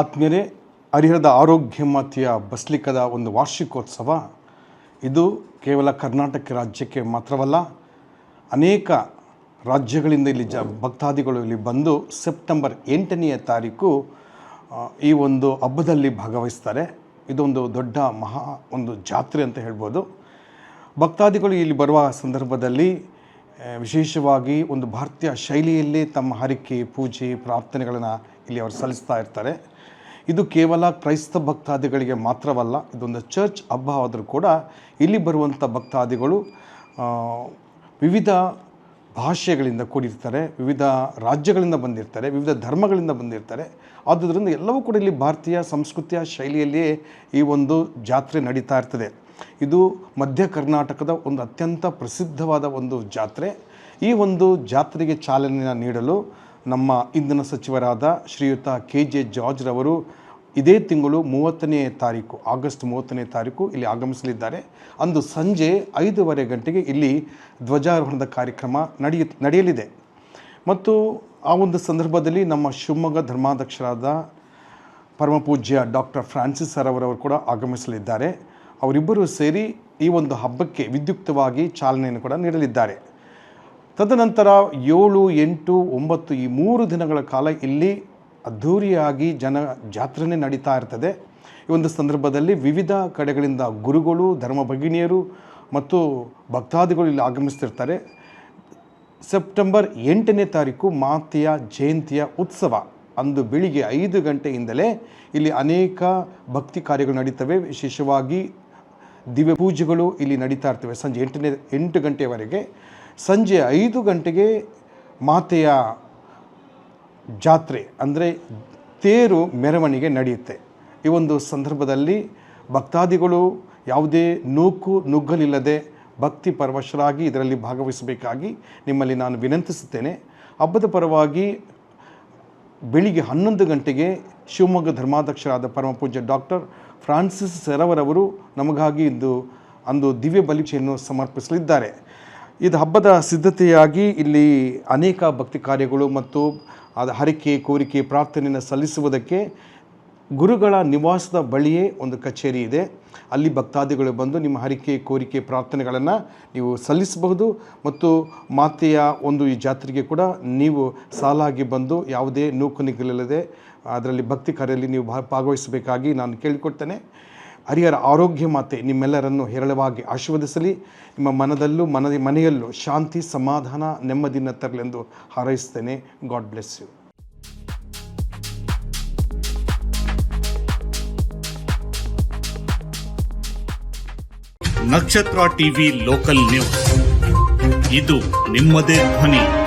ಆತ್ಮೀಯರೇ, ಹರಿಹರದ ಆರೋಗ್ಯ ಮಾತೆಯ ಬಸ್ಲಿಕದ ಒಂದು ವಾರ್ಷಿಕೋತ್ಸವ. ಇದು ಕೇವಲ ಕರ್ನಾಟಕ ರಾಜ್ಯಕ್ಕೆ ಮಾತ್ರವಲ್ಲ, ಅನೇಕ ರಾಜ್ಯಗಳಿಂದ ಇಲ್ಲಿ ಜ ಭಕ್ತಾದಿಗಳು ಇಲ್ಲಿ ಬಂದು ಸೆಪ್ಟೆಂಬರ್ ಎಂಟನೆಯ ತಾರೀಕು ಈ ಒಂದು ಹಬ್ಬದಲ್ಲಿ ಭಾಗವಹಿಸ್ತಾರೆ. ಇದೊಂದು ದೊಡ್ಡ ಮಹಾ ಒಂದು ಜಾತ್ರೆ ಅಂತ ಹೇಳ್ಬೋದು. ಭಕ್ತಾದಿಗಳು ಇಲ್ಲಿ ಬರುವ ಸಂದರ್ಭದಲ್ಲಿ ವಿಶೇಷವಾಗಿ ಒಂದು ಭಾರತೀಯ ಶೈಲಿಯಲ್ಲಿ ತಮ್ಮ ಹರಿಕೆ, ಪೂಜೆ, ಪ್ರಾರ್ಥನೆಗಳನ್ನು ಇಲ್ಲಿ ಅವರು ಸಲ್ಲಿಸ್ತಾ ಇರ್ತಾರೆ. ಇದು ಕೇವಲ ಕ್ರೈಸ್ತ ಭಕ್ತಾದಿಗಳಿಗೆ ಮಾತ್ರವಲ್ಲ, ಇದೊಂದು ಚರ್ಚ್ ಹಬ್ಬ ಆದರೂ ಕೂಡ ಇಲ್ಲಿ ಬರುವಂಥ ಭಕ್ತಾದಿಗಳು ವಿವಿಧ ಭಾಷೆಗಳಿಂದ ಕೂಡಿರ್ತಾರೆ, ವಿವಿಧ ರಾಜ್ಯಗಳಿಂದ ಬಂದಿರ್ತಾರೆ, ವಿವಿಧ ಧರ್ಮಗಳಿಂದ ಬಂದಿರ್ತಾರೆ. ಆದುದರಿಂದ ಎಲ್ಲವೂ ಕೂಡ ಇಲ್ಲಿ ಭಾರತೀಯ ಸಂಸ್ಕೃತಿಯ ಶೈಲಿಯಲ್ಲಿಯೇ ಈ ಒಂದು ಜಾತ್ರೆ ನಡೀತಾ ಇರ್ತದೆ. ಇದು ಮಧ್ಯ ಕರ್ನಾಟಕದ ಒಂದು ಅತ್ಯಂತ ಪ್ರಸಿದ್ಧವಾದ ಒಂದು ಜಾತ್ರೆ. ಈ ಒಂದು ಜಾತ್ರೆಗೆ ಚಾಲನೆಯನ್ನು ನೀಡಲು ನಮ್ಮ ಇಂಧನ ಸಚಿವರಾದ ಶ್ರೀಯುತ ಕೆ ಜೆ ಜಾರ್ಜ್ ರವರು ಇದೇ ತಿಂಗಳು ಮೂವತ್ತನೇ ತಾರೀಕು, ಆಗಸ್ಟ್ ಮೂವತ್ತನೇ ತಾರೀಕು ಇಲ್ಲಿ ಆಗಮಿಸಲಿದ್ದಾರೆ. ಅಂದು ಸಂಜೆ ಐದೂವರೆ ಗಂಟೆಗೆ ಇಲ್ಲಿ ಧ್ವಜಾರೋಹಣದ ಕಾರ್ಯಕ್ರಮ ನಡೆಯ ನಡೆಯಲಿದೆ. ಮತ್ತು ಆ ಒಂದು ಸಂದರ್ಭದಲ್ಲಿ ನಮ್ಮ ಶಿವಮೊಗ್ಗ ಧರ್ಮಾಧ್ಯಕ್ಷರಾದ ಪರಮಪೂಜ್ಯ ಡಾಕ್ಟರ್ ಫ್ರಾನ್ಸಿಸ್ ಸರ್ ಅವರವರು ಕೂಡ ಆಗಮಿಸಲಿದ್ದಾರೆ. ಅವರಿಬ್ಬರೂ ಸೇರಿ ಈ ಒಂದು ಹಬ್ಬಕ್ಕೆ ವಿದ್ಯುಕ್ತವಾಗಿ ಚಾಲನೆಯನ್ನು ಕೂಡ ನೀಡಲಿದ್ದಾರೆ. ತದನಂತರ ಏಳು, ಎಂಟು, ಒಂಬತ್ತು ಈ ಮೂರು ದಿನಗಳ ಕಾಲ ಇಲ್ಲಿ ಅದ್ಧೂರಿಯಾಗಿ ಜನ ಜಾತ್ರೆನೇ ನಡೀತಾ ಇರ್ತದೆ. ಈ ಒಂದು ಸಂದರ್ಭದಲ್ಲಿ ವಿವಿಧ ಕಡೆಗಳಿಂದ ಗುರುಗಳು, ಧರ್ಮ ಭಗಿನಿಯರು ಮತ್ತು ಭಕ್ತಾದಿಗಳು ಇಲ್ಲಿ ಆಗಮಿಸ್ತಿರ್ತಾರೆ. ಸೆಪ್ಟೆಂಬರ್ ಎಂಟನೇ ತಾರೀಕು ಮಾತೆಯ ಜಯಂತಿಯ ಉತ್ಸವ. ಅಂದು ಬೆಳಿಗ್ಗೆ ಐದು ಗಂಟೆಯಿಂದಲೇ ಇಲ್ಲಿ ಅನೇಕ ಭಕ್ತಿ ಕಾರ್ಯಗಳು ನಡೀತವೆ. ವಿಶೇಷವಾಗಿ ದಿವ್ಯ ಪೂಜೆಗಳು ಇಲ್ಲಿ ನಡೀತಾ ಇರ್ತವೆ. ಸಂಜೆ ಎಂಟನೇ, ಎಂಟು ಗಂಟೆಯವರೆಗೆ ಸಂಜೆ ಐದು ಗಂಟೆಗೆ ಮಾತೆಯ ಜಾತ್ರೆ, ಅಂದರೆ ತೇರು ಮೆರವಣಿಗೆ ನಡೆಯುತ್ತೆ. ಈ ಒಂದು ಸಂದರ್ಭದಲ್ಲಿ ಭಕ್ತಾದಿಗಳು ಯಾವುದೇ ನೂಕು ನುಗ್ಗಲಿಲ್ಲದೆ ಭಕ್ತಿ ಪರವಶರಾಗಿ ಇದರಲ್ಲಿ ಭಾಗವಹಿಸಬೇಕಾಗಿ ನಿಮ್ಮಲ್ಲಿ ನಾನು ವಿನಂತಿಸುತ್ತೇನೆ. ಹಬ್ಬದ ಪರವಾಗಿ ಬೆಳಿಗ್ಗೆ ಹನ್ನೊಂದು ಗಂಟೆಗೆ ಶಿವಮೊಗ್ಗ ಧರ್ಮಾಧ್ಯಕ್ಷರಾದ ಪರಮಪೂಜ್ಯ ಡಾಕ್ಟರ್ ಫ್ರಾನ್ಸಿಸ್ ಸೆರವರವರು ನಮಗಾಗಿ ಇಂದು ಅಂದು ದಿವ್ಯ ಬಲಿಕೆಯನ್ನು ಸಮರ್ಪಿಸಲಿದ್ದಾರೆ. ಇದು ಹಬ್ಬದ ಸಿದ್ಧತೆಯಾಗಿ ಇಲ್ಲಿ ಅನೇಕ ಭಕ್ತಿ ಕಾರ್ಯಗಳು ಮತ್ತು ಅದು ಹರಿಕೆ, ಕೋರಿಕೆ, ಪ್ರಾರ್ಥನೆಯನ್ನು ಸಲ್ಲಿಸುವುದಕ್ಕೆ ಗುರುಗಳ ನಿವಾಸದ ಬಳಿಯೇ ಒಂದು ಕಚೇರಿ ಇದೆ. ಅಲ್ಲಿ ಭಕ್ತಾದಿಗಳು ಬಂದು ನಿಮ್ಮ ಹರಿಕೆ, ಕೋರಿಕೆ, ಪ್ರಾರ್ಥನೆಗಳನ್ನು ನೀವು ಸಲ್ಲಿಸಬಹುದು ಮತ್ತು ಮಾತೆಯ ಒಂದು ಈ ಜಾತ್ರೆಗೆ ಕೂಡ ನೀವು ಸಾಲಾಗಿ ಬಂದು ಯಾವುದೇ ನೂಕು ನಿಗ್ಗಲಿಲ್ಲದೆ ಅದರಲ್ಲಿ ಭಕ್ತಿ ಕಾರ್ಯದಲ್ಲಿ ನೀವು ಭಾಗವಹಿಸಬೇಕಾಗಿ ನಾನು ಕೇಳಿಕೊಡ್ತೇನೆ. ಹರಿಹರ ಆರೋಗ್ಯ ಮಾತೆ ನಿಮ್ಮೆಲ್ಲರನ್ನು ಹೇರಳವಾಗಿ ಆಶೀರ್ವದಿಸಲಿ. ನಿಮ್ಮ ಮನದಲ್ಲೂ ಮನ ಮನೆಯಲ್ಲೂ ಶಾಂತಿ, ಸಮಾಧಾನ, ನೆಮ್ಮದಿನ ತರಲೆಂದು ಹಾರೈಸ್ತೇನೆ God bless you. Nakshatra TV local news. ಇದು ನಿಮ್ಮದೇ ಧ್ವನಿ.